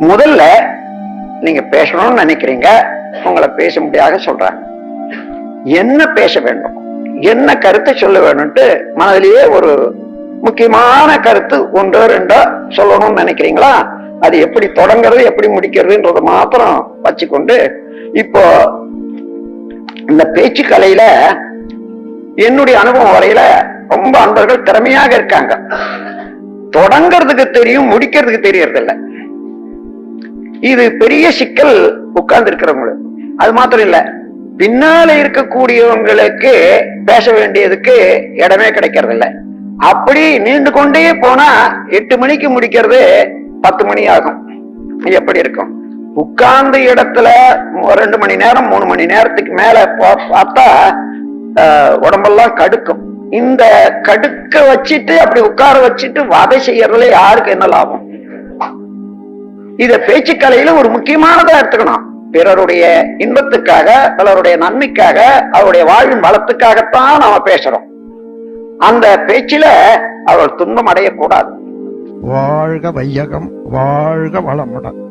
முதல்ல நீங்க பேசணும்னு நினைக்கிறீங்க. உங்களை பேசும்படியாக சொல்றாங்க. என்ன பேச வேண்டும்? என்ன கருத்தை சொல்ல வேணும்ட்டு மனதிலேயே ஒரு முக்கியமான கருத்து ஒன்றோ ரெண்டோ சொல்லணும்னு நினைக்கிறீங்களா? அது எப்படி தொடங்குறது எப்படி முடிக்கிறதுன்றத மாத்திரம் வச்சுக்கொண்டு இப்போ இந்த பேச்சு கலையில என்னுடைய அனுபவம் வரையில ரொம்ப அன்பர்கள் திறமையாக இருக்காங்க. தொடங்கிறதுக்கு தெரியும் முடிக்கிறதுக்கு தெரியறதில்லை. இது பெரிய சிக்கல் உட்கார்ந்து இருக்கிறவங்களுக்கு அது மாத்திரம் இல்ல பின்னால இருக்கக்கூடியவங்களுக்கு பேச வேண்டியதுக்கு இடமே கிடைக்கிறது இல்ல அப்படி நீண்டு கொண்டே போனா எட்டு மணிக்கு முடிக்கிறது பத்து மணி ஆகும். எப்படி இருக்கும்? உட்கார்ந்த இடத்துல ரெண்டு மணி நேரம் மூணு மணி நேரத்துக்கு மேல பார்த்தா உடம்பெல்லாம் கடுக்கும். இந்த கடுக்க வச்சுட்டு அப்படி உட்கார வச்சுட்டு வதை செய்யறதுல யாருக்கு என்ன லாபம்? இத பேச்சுக்கலையில ஒரு முக்கியமானதா எடுத்துக்கணும். பிறருடைய இன்பத்துக்காக பிறருடைய நன்மைக்காக அவருடைய வாழ்வின் வளத்துக்காகத்தான் நாம பேசுறோம். அந்த பேச்சில அவள் துன்பம் அடையக்கூடாது. வாழ்க வையகம் வாழ்க வளமுடன்.